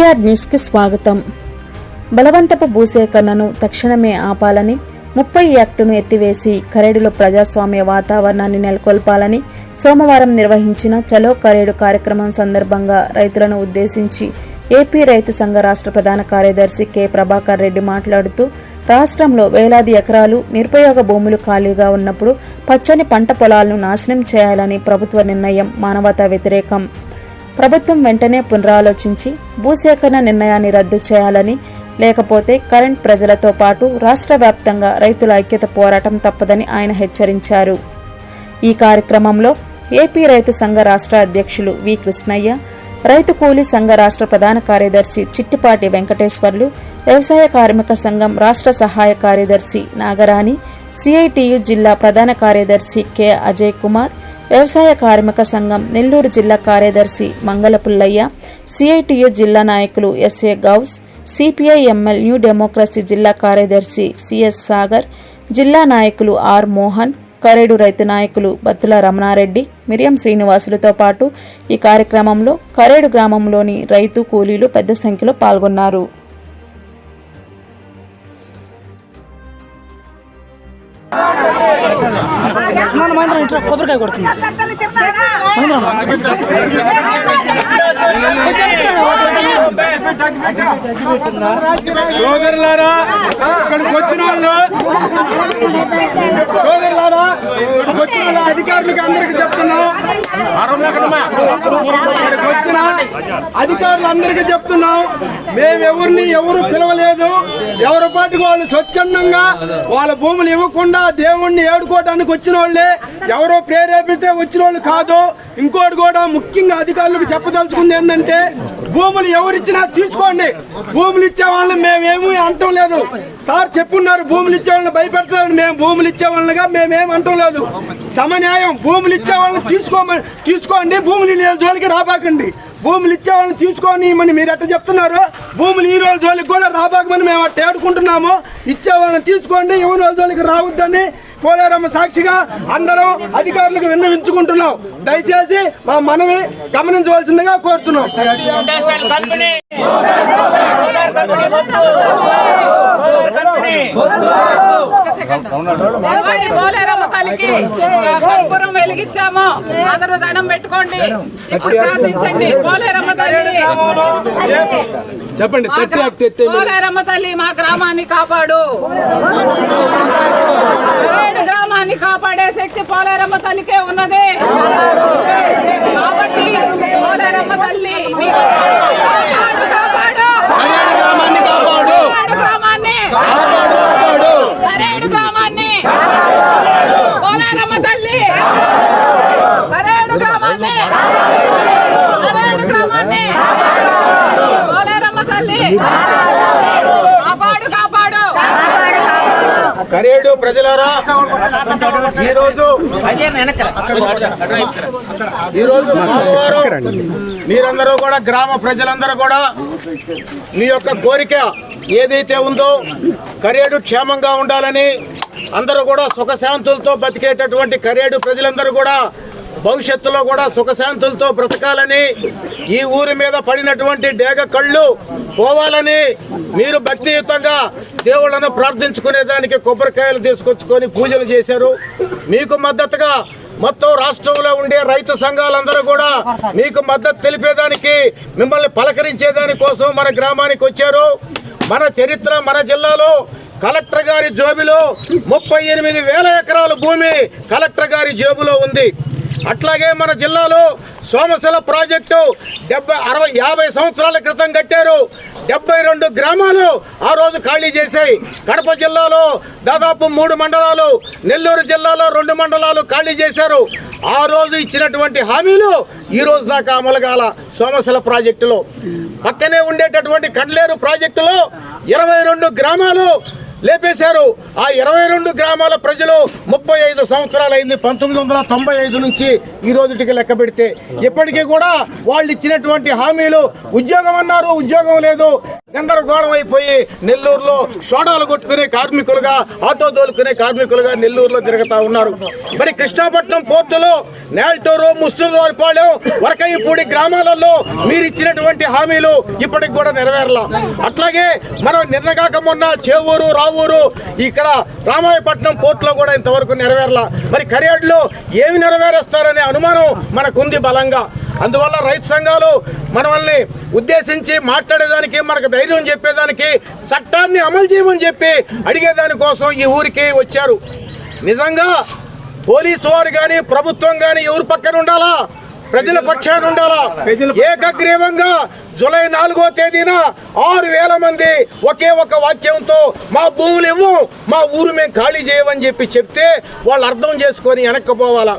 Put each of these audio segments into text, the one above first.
TR న్యూస్కి స్వాగతం. బలవంతపు భూసేకరణను తక్షణమే ఆపాలని ముప్పై యాక్టును ఎత్తివేసి కరేడులో ప్రజాస్వామ్య వాతావరణాన్ని నెలకొల్పాలని సోమవారం నిర్వహించిన చలో కరేడు కార్యక్రమం సందర్భంగా రైతులను ఉద్దేశించి ఏపీ రైతు సంఘ రాష్ట్ర ప్రధాన కార్యదర్శి కె. ప్రభాకర్ రెడ్డి మాట్లాడుతూ రాష్ట్రంలో వేలాది ఎకరాలు నిరుపయోగ భూములు ఖాళీగా ఉన్నప్పుడు పచ్చని పంట పొలాలను నాశనం చేయాలని ప్రభుత్వ నిర్ణయం మానవతా వ్యతిరేకం. ప్రభుత్వం వెంటనే పునరాలోచించి భూసేకరణ నిర్ణయాన్ని రద్దు చేయాలని లేకపోతే కరెంట్ ప్రజలతో పాటు రాష్ట్ర వ్యాప్తంగా రైతుల ఐక్యత పోరాటం తప్పదని ఆయన హెచ్చరించారు. ఈ కార్యక్రమంలో ఏపీ రైతు సంఘ రాష్ట్ర అధ్యక్షులు వి కృష్ణయ్య రైతు కూలీ సంఘ రాష్ట్ర ప్రధాన కార్యదర్శి చిట్టిపాటి వెంకటేశ్వర్లు వ్యవసాయ కార్మిక సంఘం రాష్ట్ర సహాయ కార్యదర్శి నాగరాణి సిఐటియు జిల్లా ప్రధాన కార్యదర్శి కె అజయ్ కుమార్ వ్యవసాయ కార్మిక సంఘం నెల్లూరు జిల్లా కార్యదర్శి మంగళ పుల్లయ్య సిఐటియు జిల్లా నాయకులు SA Ghouse CPI ML new democracy జిల్లా కార్యదర్శి సిఎస్ సాగర్ జిల్లా నాయకులు ఆర్ మోహన్ కరేడు రైతు నాయకులు బత్తుల రమణారెడ్డి మిరియం శ్రీనివాసులతో పాటు ఈ కార్యక్రమంలో కరేడు గ్రామంలోని రైతు కూలీలు పెద్ద సంఖ్యలో పాల్గొన్నారు. కొబ్బరికాయ కొడుతుంది. సోదరులారా ఇక్కడికి వచ్చిన వాళ్ళు సోదరులారా ఇక్కడికి వచ్చిన వాళ్ళ అధికారులకు అందరికి చెప్తున్నాం. ఇక్కడికి వచ్చిన అధికారులందరికీ చెప్తున్నాం. మేమెవరిని ఎవరు పిలవలేదు. ఎవరి పాటికి వాళ్ళు స్వచ్ఛందంగా వాళ్ళ భూములు ఇవ్వకుండా దేవుణ్ణి ఏడుకోవడానికి వచ్చిన వాళ్ళే. ఎవరో ప్రేరేపితే వచ్చిన వాళ్ళు కాదు. ఇంకోటి కూడా ముఖ్యంగా అధికారులకు చెప్పదలుచుకుంది ఏంటంటే భూములు ఎవరిచ్చినా తీసుకోండి. భూములు ఇచ్చే వాళ్ళని మేమేమీ అంటం లేదు. సార్ చెప్పున్నారు భూములు ఇచ్చే వాళ్ళని భయపెడతారని మేము భూములు ఇచ్చే వాళ్ళనిగా మేమేం అంటం లేదు. సమన్యాయం భూములు ఇచ్చే వాళ్ళని తీసుకోమని తీసుకోండి భూములు లేని జోలికి రాబాకండి. భూములు ఇచ్చే వాళ్ళని తీసుకొని మీరు ఎట్ట చెప్తున్నారు? భూములు ఈ రోజు జోలికి కూడా రాబాకమని మేము అట్ట ఏడుకుంటున్నాము. ఇచ్చే వాళ్ళని తీసుకోండి ఎవరి రోజు జోలికి రావద్దని పోలేరమ్మ సాక్షిగా అందరం అధికారులకు విన్నవించుకుంటున్నాం. దయచేసి మా మనవి గమనించవలసిందిగా కోరుతున్నాం. పోలేరమ్మ తల్లికి కర్పూరం వెలిగించాము. అందరూ దండం పెట్టుకోండి. ఇప్పుడు ప్రార్థించండి. పోలేరమ్మ తల్లి. చెప్పండి పోలేరమ్మ తల్లి మా గ్రామాన్ని కాపాడు. కాపాడే శక్తి పోలేరమ్మ తల్లికే ఉన్నది. కాబట్టి పోలేరమ్మ తల్లి మీ- కాపాడు కాపాడు గ్రామాన్ని కాపాడు ఏడు గ్రామాన్ని కరేడు గ్రామాన్ని పోలేరమ్మ తల్లి కరేడు గ్రామాన్ని కరేడు గ్రామాన్ని పోలేరమ్మ తల్లి కాపాడు కాపాడు కరేడు ప్రజలారా. ఈరోజు ఈరోజు సోమవారం మీరందరూ కూడా గ్రామ ప్రజలందరూ కూడా మీ యొక్క కోరిక ఏదైతే ఉందో కరేడు క్షేమంగా ఉండాలని అందరూ కూడా సుఖశాంతులతో బతికేటటువంటి కరేడు ప్రజలందరూ కూడా భవిష్యత్తులో కూడా సుఖశాంతులతో బ్రతకాలని ఈ ఊరి మీద పడినటువంటి డేగ కళ్ళు పోవాలని మీరు భక్తియుతంగా దేవుళ్ళను ప్రార్థించుకునే దానికి కొబ్బరికాయలు తీసుకొచ్చుకొని పూజలు చేశారు. మీకు మద్దతుగా మొత్తం రాష్ట్రంలో ఉండే రైతు సంఘాలందరూ కూడా మీకు మద్దతు తెలిపేదానికి మిమ్మల్ని పలకరించేదాని కోసం మన గ్రామానికి వచ్చారు. మన చరిత్ర మన జిల్లాలో కలెక్టర్ గారి జోబిలో ముప్పై ఎనిమిది వేల ఎకరాల భూమి కలెక్టర్ గారి జేబులో ఉంది. అట్లాగే మన జిల్లాలో సోమశిల ప్రాజెక్టు డెబ్బై అరవై యాభై సంవత్సరాల క్రితం కట్టారు. డెబ్బై రెండు గ్రామాలు ఆ రోజు ఖాళీ చేశాయి. కడప జిల్లాలో దాదాపు మూడు మండలాలు నెల్లూరు జిల్లాలో రెండు మండలాలు ఖాళీ చేశారు. ఆ రోజు ఇచ్చినటువంటి హామీలు ఈ రోజు దాకా అమలు కాల సోమశిల ప్రాజెక్టులో. పక్కనే ఉండేటటువంటి కండ్లేరు ప్రాజెక్టులో ఇరవై రెండు గ్రామాలు లేపేశారు. ఆ ఇరవై రెండు గ్రామాల ప్రజలు ముప్పై ఐదు సంవత్సరాలైంది. పంతొమ్మిది వందల తొంభై ఐదు నుంచి ఈ రోజుటికి లెక్క పెడితే. ఇప్పటికీ కూడా వాళ్ళు ఇచ్చినటువంటి హామీలు ఉద్యోగం అన్నారు ఉద్యోగం లేదు. గందరగోళం అయిపోయి నెల్లూరులో సోడాలు కొట్టుకునే కార్మికులుగా ఆటో తోలుకునే కార్మికులుగా నెల్లూరులో తిరుగుతా ఉన్నారు. మరి కృష్ణాపట్నం పోర్టులో నేల్టూరు ముస్లింవారిపాలెం వరకయ్యపూడి గ్రామాలలో మీరు ఇచ్చినటువంటి హామీలు ఇప్పటికి కూడా నెరవేరలా. అట్లాగే మనం నిన్నగాక మొన్న చేవూరు రావూరు ఇక్కడ రామాయపట్నం పోర్టులో కూడా ఇంతవరకు నెరవేరలా. మరి కరియాడులో ఏమి నెరవేరుస్తారనే అనుమానం మనకుంది బలంగా. అందువల్ల రైతు సంఘాలు మనల్ని ఉద్దేశించి మాట్లాడేదానికి మనకు ధైర్యం చెప్పేదానికి చట్టాన్ని అమలు చేయమని చెప్పి అడిగేదాని కోసం ఈ ఊరికి వచ్చారు. నిజంగా పోలీసు వారు కానీ ప్రభుత్వం కానీ ఎవరి పక్కన ఉండాలా? ప్రజల పక్షాన ఉండాలా? ఏకగ్రీవంగా జూలై నాలుగో తేదీన ఆరు వేల మంది ఒకే ఒక వాక్యంతో మా భూములు ఇవ్వం మా ఊరు మేము ఖాళీ చేయమని చెప్పి చెప్తే వాళ్ళు అర్థం చేసుకొని వెనక్కిపోవాలా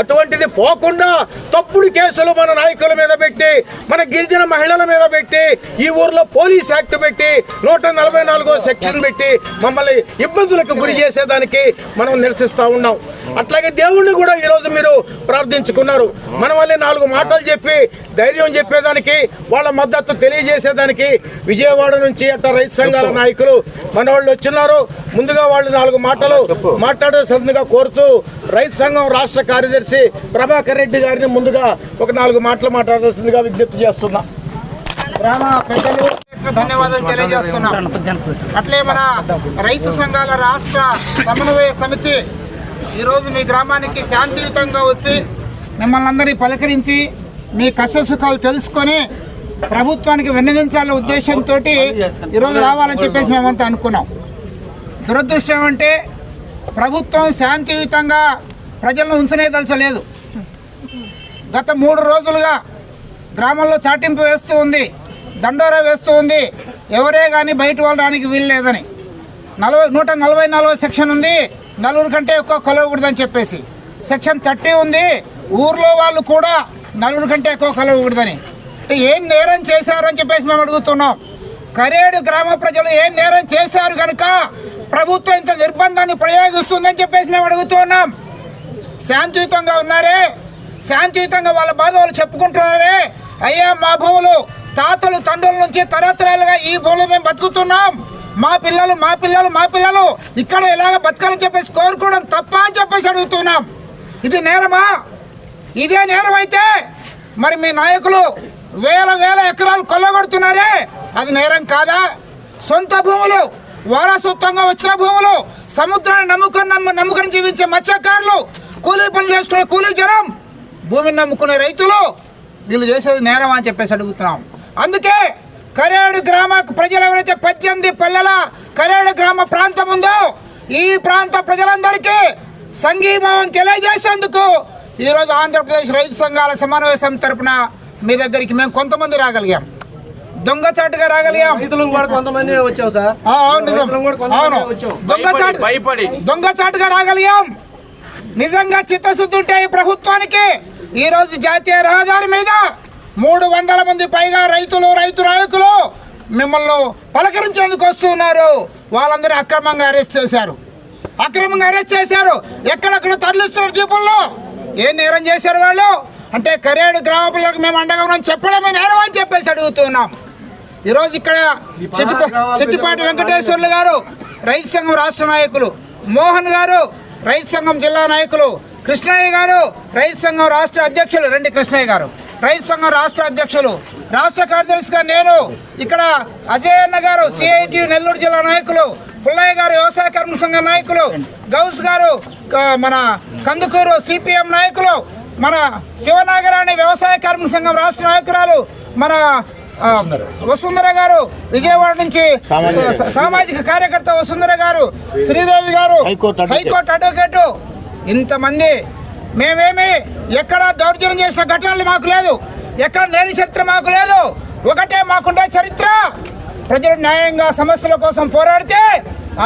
అటువంటిది పోకుండా తప్పుడు కేసులు మన నాయకుల మీద పెట్టి మన గిరిజన మహిళల మీద పెట్టి ఈ ఊర్లో పోలీస్ యాక్ట్ పెట్టి నూట నలభై నాలుగో సెక్షన్ పెట్టి మమ్మల్ని ఇబ్బందులకు గురి చేసేదానికి మనం నిరసిస్తా ఉన్నాం. అట్లాగే దేవుణ్ణి కూడా ఈరోజు మీరు ప్రార్థించుకున్నారు. మన వల్లే నాలుగు మాటలు చెప్పి ధైర్యం చెప్పేదానికి వాళ్ళ మద్దతు తెలియజేసేదానికి విజయవాడ నుంచి అట్లా రైతు సంఘాల నాయకులు మన వాళ్ళు వచ్చిన్నారు. ముందుగా వాళ్ళు నాలుగు మాటలు మాట్లాడాల్సిందిగా కోరుతూ రైతు సంఘం రాష్ట్ర కార్యదర్శి ప్రభాకర్ రెడ్డి గారిని ముందుగా ఒక నాలుగు మాటలు మాట్లాడాల్సిందిగా విజ్ఞప్తి చేస్తున్నా. గ్రామ పెద్దలు ధన్యవాదాలు తెలియజేస్తున్నాం. అట్లే మన రైతు సంఘాల రాష్ట్ర సమన్వయ సమితి ఈరోజు మీ గ్రామానికి శాంతియుతంగా వచ్చి మిమ్మల్ని అందరినీ పలకరించి మీ కష్ట సుఖాలు తెలుసుకొని ప్రభుత్వానికి విన్నవించాలనే ఉద్దేశంతో ఈరోజు రావాలని చెప్పేసి మేమంతా అనుకున్నాం. దురదృష్టం అంటే ప్రభుత్వం శాంతియుతంగా ప్రజలను ఉంచనేదలచలేదు గత మూడు రోజులుగా గ్రామంలో చాటింపు వేస్తూ ఉంది దండోరా వేస్తూ ఉంది. ఎవరే కానీ బయట వెళ్ళడానికి వీలు లేదని. నలభై నూట నలభై నాలుగో సెక్షన్ ఉంది నలుగురు కంటే ఎక్కువ కలవకూడదని చెప్పేసి. సెక్షన్ థర్టీ ఉంది ఊర్లో వాళ్ళు కూడా నలుగురు కంటే ఎక్కువ కలవకూడదని ఏం నేరం చేశారు అని చెప్పేసి మేము అడుగుతున్నాం. కరేడు గ్రామ ప్రజలు ఏం నేరం చేశారు కనుక ప్రభుత్వం ఇంత నిర్బంధాన్ని ప్రయోగిస్తుందని చెప్పేసి మేము అడుగుతున్నాం. శాంతియుతంగా ఉన్నారే? శాంతియుతంగా వాళ్ళ బాధ వాళ్ళు చెప్పుకుంటున్నారే? అయ్యా మా భూములు తాతలు తండ్రుల నుంచి తరతరాలుగా ఈ భూములు మేము బతుకుతున్నాం. మా పిల్లలు మా పిల్లలు మా పిల్లలు ఇక్కడ ఇలాగ బతకాలని చెప్పేసి కోరుకోవడం తప్ప అని చెప్పేసి అడుగుతున్నాం. ఇది నేరమా? ఇదే నేరం అయితే మరి మీ నాయకులు వేల వేల ఎకరాలు కొల్లగొడుతున్నారే? అది నేరం కాదా? సొంత భూములు వారసత్వంగా వచ్చిన భూములు సముద్రాన్ని నమ్ముకొని నమ్మ నమ్ముకొని జీవించే మత్స్యకారులు కూలీ పనులు చేసుకునే కూలీ జనం. భూమిని నమ్ముకునే రైతులు వీళ్ళు చేసేది నేరం అని చెప్పేసి అడుగుతున్నాం. అందుకే కరేడు గ్రామ ప్రజలు ఎవరైతే పద్దెనిమిది పల్లెల కరేడు గ్రామ ప్రాంతం ఉందో ఈ ప్రాంత ప్రజలందరికీ సంఘీభావం తెలియజేసేందుకు ఈరోజు ఆంధ్రప్రదేశ్ రైతు సంఘాల సమన్వయ సమితి తరపున మీ దగ్గరికి మేము కొంతమంది రాగలిగాం. దొంగచాటుగా రాగలిగాం. అవును. దొంగచాటు భయపడి. దొంగచాటుగా రాగలిగాం. నిజంగా చిత్తశుద్ధి ఉంటే ఈ ప్రభుత్వానికి ఈ రోజు జాతీయ రహదారి మీద మూడు వందల మంది పైగా రైతులు రైతు నాయకులు మిమ్మల్ని పలకరించేందుకు వస్తున్నారు. వాళ్ళందరూ అక్రమంగా అరెస్ట్ చేశారు. అక్రమంగా అరెస్ట్ చేశారు. ఎక్కడెక్కడ తరలిస్తున్నారు జీపుల్లో? ఏం నేరం చేశారు వాళ్ళు? అంటే కరేడు గ్రామ ప్రజలకు మేము అండగా ఉన్నాం చెప్పడమే నేరం అని చెప్పేసి అడుగుతున్నాం ఈరోజు ఇక్కడ చెట్టిపా చెట్టిపాటి వెంకటేశ్వర్లు గారు రైతు సంఘం రాష్ట్ర నాయకులు మోహన్ గారు రైతు సంఘం జిల్లా నాయకులు కృష్ణయ్య గారు రైతు సంఘం రాష్ట్ర అధ్యక్షులు రెండు కృష్ణయ్య గారు. రైతు సంఘం రాష్ట్ర అధ్యక్షులు రాష్ట్ర కార్యదర్శిగా నేను ఇక్కడ అజయన్న గారు సిఐటి నెల్లూరు జిల్లా నాయకులు పుల్లయ్య గారు వ్యవసాయ కర్మ సంఘం నాయకులు గౌస్ గారు మన కందుకూరు సిపిఎం నాయకులు మన శివనాగరాణి వ్యవసాయ కార్మిక సంఘం రాష్ట్ర నాయకురాలు మన వసుంధర. గారు విజయవాడ నుంచి సామాజిక కార్యకర్త వసుంధర గారు శ్రీదేవి గారు హైకోర్టు అడ్వకేట్. హైకోర్టు అడ్వకేట్ ఇంతమంది మేమేమి ఎక్కడ దౌర్జన్యం చేసిన ఘటనలు మాకు లేదు. ఎక్కడ లేని చరిత్ర మాకు లేదు. ఒకటే మాకుండే చరిత్ర. ప్రజలు న్యాయంగా సమస్యల కోసం పోరాడితే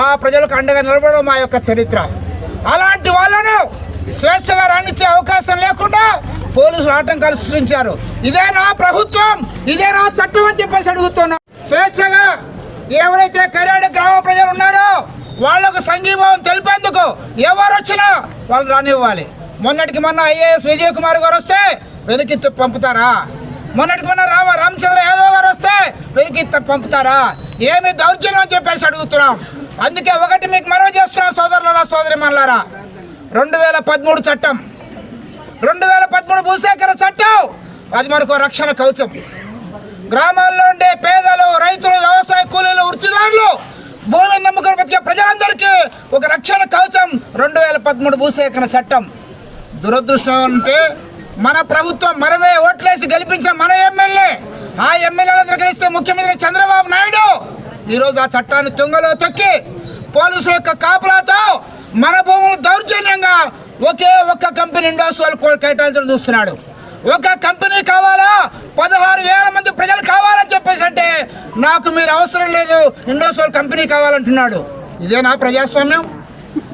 ఆ ప్రజలకు అండగా నిలబడడం మా యొక్క చరిత్ర. అలాంటి వాళ్ళను స్వేచ్ఛగా రాణించే అవకాశం లేకుండా పోలీసులు ఆటంకాలు సృష్టించారు. ఇదేనా ప్రభుత్వం ఇదేనా చట్టం అని చెప్పేసి అడుగుతున్నాం. స్వేచ్ఛగా ఎవరైతే కరేడు గ్రామ ప్రజలు ఉన్నారో వాళ్ళకు సంఘీభావం తెలిపేందుకు ఎవరు వచ్చినా వాళ్ళు రానివ్వాలి. మొన్నటికి మొన్న ఐఏఎస్ విజయ్ కుమార్ గారు వస్తే వెనక్కి పంపుతారా? మొన్నటికి మొన్న రామ రామచంద్ర యాదవ్ గారు వస్తే వెనక్కి పంపుతారా? ఏమి దౌర్జన్యం అని చెప్పేసి అడుగుతున్నాం. అందుకే ఒకటి మీకు మనవి చేస్తున్నాం సోదరులరా సోదరి మనలారా. రెండు వేల పదమూడు చట్టం రెండు వేల పదమూడు భూసేకరణ చట్టం. అది మనకు రక్షణ కవచం. గ్రామాల్లో ఉండే పేదలు రైతులు వ్యవసాయ కూలీలు వృత్తిదారులు భూమిని నమ్ముకొని బతికే ప్రజలందరికీ ఒక రక్షణ కవచం రెండు వేల పదమూడు భూసేకరణ చట్టం. దురదృష్టం అంటే మన ప్రభుత్వం మనమే ఓట్లేసి గెలిపించిన మన ఎమ్మెల్యే. ఆ ఎమ్మెల్యేలందరూ కలిస్తే ముఖ్యమంత్రి చంద్రబాబు నాయుడు. ఈరోజు ఆ చట్టాన్ని తుంగలో తొక్కి పోలీసుల యొక్క కాపులాతో మన భూములు దౌర్జన్యంగా ఒకే ఒక్క కంపెనీ ఇండోసోల్ కేటాయించడం చూస్తున్నాడు. ఒక కంపెనీ కావాలా? పదహారు వేల మంది ప్రజలు కావాలని చెప్పేసి అంటే నాకు మీరు అవసరం లేదు. ఇండోసోల్ కంపెనీ కావాలంటున్నాడు. ఇదేనా ప్రజాస్వామ్యం.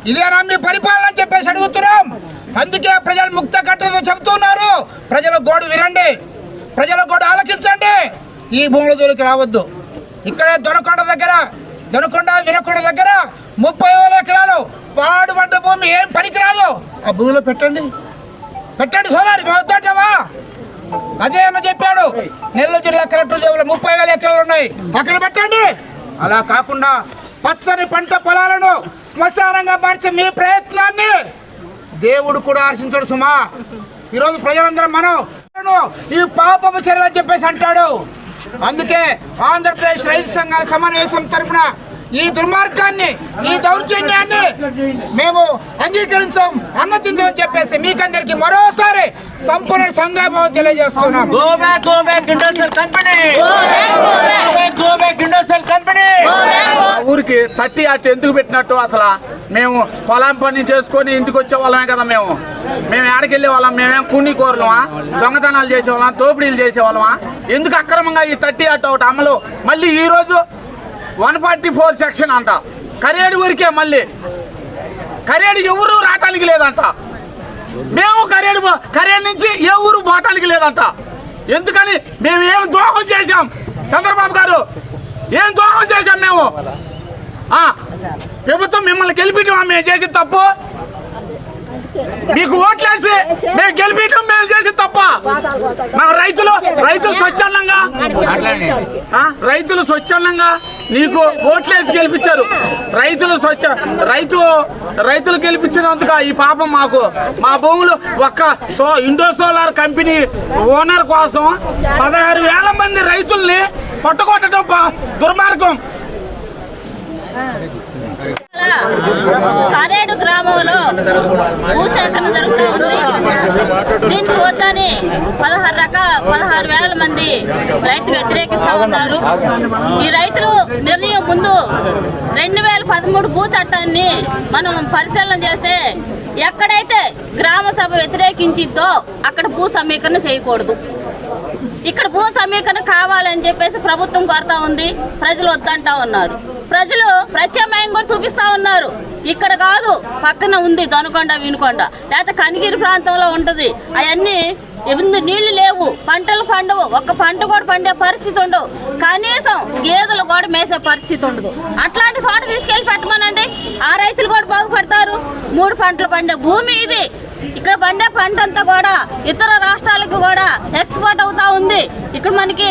ఇదేనా మీ పరిపాలన అని చెప్పేసి అడుగుతున్నాం. అందుకే ప్రజలు ముక్త కట్టతో చెబుతున్నారు. ప్రజల గోడు వినండి. ప్రజల గోడు ఆలకించండి. ఈ భూముల జోలికి రావద్దు. ఇక్కడే దొనకొండ దగ్గర దొనకొండ వినకొండ దగ్గర ముప్పై వేల ఎకరాలు పాడుపడ్డ భూమి ఏం పనికిరాదు. ఆ భూమిలో పెట్టండి. పెట్టండి సోదరి వద్దంటావా? అజయ్ అన్న చెప్పాడు నెల్లూరు జిల్లా కలెక్టర్ జేబులో ముప్పై వేల ఎకరాలు ఉన్నాయి. అక్కడ పెట్టండి. అలా కాకుండా పచ్చని పంట పొలాలను శ్మశానంగా మార్చే మీ ప్రయత్నాన్ని దేవుడు కూడా హర్షించడు సుమా. ఈరోజు ప్రజలందరం మనం ఈ పాపపు చర్యలు అని చెప్పేసి అంటాడు. అందుకే ఆంధ్రప్రదేశ్ రైతు సంఘాల సమావేశం తరపున ఈ దుర్మార్గాన్ని ఈ దౌర్జన్యాన్ని మేము అంగీకరించాం అన్నతించమని చెప్పేసి మీకందరికి మరోసారి సంపూర్ణ సంఘాభావం తెలియజేస్తున్నాం. Go back go back industrial company go back industrial company ఊరికి థర్టీ అట్ ఎందుకు పెట్టినట్టు అసలు? మేము పొలం పని చేసుకొని ఇంటికి వచ్చే వాళ్ళమే కదా మేము. మేము ఏడకి వెళ్ళే మేమేం కూని కోరలమా? దొంగతనాలు చేసేవాళ్ళం దోపిడీలు చేసేవాళ్ళమా ఎందుకు అక్రమంగా ఈ థర్టీ అట్ ఒకటి అమలు? మళ్ళీ ఈ రోజు వన్ ఫార్టీ ఫోర్ సెక్షన్ అంట. కరేడు ఊరికే మళ్ళీ. కరేడు ఎవరు రావటానికి లేదంట. మేము కరేడు కరేడు నుంచి ఏ ఊరు పోవటానికి లేదంట. ఎందుకని మేము ఏం ద్రోహం చేశాం? చంద్రబాబు గారు ఏం ద్రోహం చేశాం మేము? ప్రభుత్వం మిమ్మల్ని గెలిపించడం మేము చేసిన తప్పు. మీకు ఓట్లేసి మేము గెలిపించడం మేము చేసిన తప్ప. మా రైతులు రైతులు స్వచ్ఛందంగా. రైతులు స్వచ్ఛందంగా నీకు ఓట్లేసి గెలిపించారు. రైతులు స్వచ్ఛ రైతు రైతులు గెలిపించినందుక ఈ పాపం మాకు. మా భూములు ఒక్క so Indo solar company owner కోసం పదహారు వేల మంది రైతుల్ని పట్టుకొట్టడం దుర్మార్గం. కారేడు గ్రామంలో భూసేకరణ జరుగుతూ ఉంది. దీనికి వద్దని పదహారు రకాల పదహారు వేల మంది రైతులు వ్యతిరేకిస్తూ ఉన్నారు. ఈ రైతులు నిర్ణయం ముందు రెండు వేల పదమూడు భూ చట్టాన్ని మనం పరిశీలన చేస్తే ఎక్కడైతే గ్రామ సభ వ్యతిరేకించిద్దో అక్కడ భూ సమీకరణ చేయకూడదు. ఇక్కడ భూ సమీకరణ కావాలని చెప్పేసి ప్రభుత్వం కోరుతా ఉంది. ప్రజలు వద్దంటా ఉన్నారు. ప్రజలు ప్రత్యామ్నాయం కూడా చూపిస్తా ఉన్నారు. ఇక్కడ కాదు పక్కన ఉంది దొనకొండ వినుకొండ లేకపోతే కనిగిరి ప్రాంతంలో ఉంటుంది. అవన్నీ ఎందు నీళ్ళు లేవు పంటలు పండవు. ఒక్క పంట కూడా పండే పరిస్థితి ఉండవు. కనీసం గేదెలు కూడా మేసే పరిస్థితి ఉండదు. అట్లాంటి చోట తీసుకెళ్ళి పెట్టమనండి. ఆ రైతులు కూడా బాగుపడతారు. మూడు పంటలు పండే భూమి ఇది. ఇక్కడ పండే పంట అంతా కూడా ఇతర రాష్ట్రాలకు కూడా ఎక్స్పోర్ట్ అవుతా ఉంది. ఇక్కడ మనకి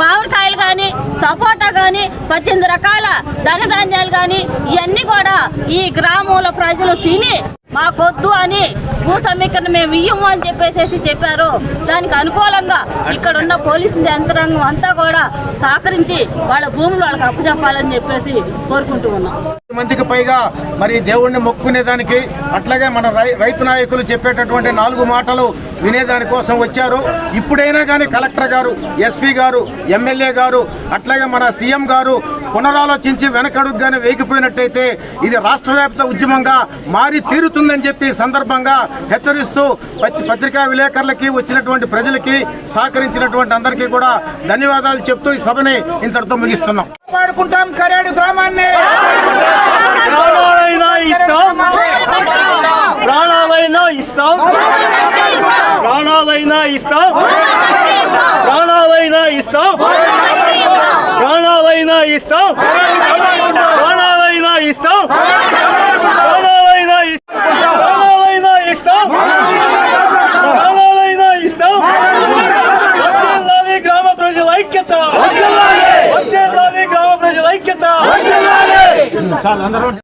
మామిడికాయలు కానీ సపోటా కానీ పద్దెనిమిది రకాల ధనధాన్యాలు కానీ ఇవన్నీ కూడా ఈ గ్రామంలో ప్రజలు తిని మాకొద్దు అని భూ సమీకరణ మేము ఇయ్యము అని చెప్పేసి చెప్పారు. దానికి అనుకూలంగా ఇక్కడ ఉన్న పోలీసు యంత్రాంగం అంతా కూడా సహకరించి వాళ్ళ భూములు వాళ్ళకి అప్పచెప్పాలని చెప్పేసి కోరుకుంటూ ఉన్నాం. మందికి పైగా మరి దేవుణ్ణి మొక్కునేదానికి అట్లాగే మన రై- రైతు నాయకులు చెప్పేటటువంటి నాలుగు మాటలు వినేదాని కోసం వచ్చారు. ఇప్పుడైనా కానీ కలెక్టర్ గారు ఎస్పీ గారు ఎమ్మెల్యే గారు అట్లాగే మన సీఎం గారు పునరాలోచించి వెనకడుగ్గానే వేగిపోయినట్టయితే ఇది రాష్ట్ర వ్యాప్త ఉద్యమంగా మారి తీరుతుందని చెప్పి సందర్భంగా హెచ్చరిస్తూ పత్రి- పత్రికా విలేకరులకి వచ్చినటువంటి ప్రజలకి సహకరించినటువంటి అందరికీ కూడా ధన్యవాదాలు చెప్తూ ఈ సభని ఇంతటితో ముగిస్తున్నాం. కాపాడుకుంటాం కరేడు గ్రామాన్ని. ఇస్తాం? ప్రాణాలైనా ఇస్తాం? ప్రాణాలైనా ప్రాణాలైనా ఇస్తాం? ప్రాణాలైనా ఇస్తాం? వద్దెల్లాలి గ్రామ ప్రజల ఐక్యత. వద్దెల్లాలి గ్రామ ప్రజల ఐక్యత.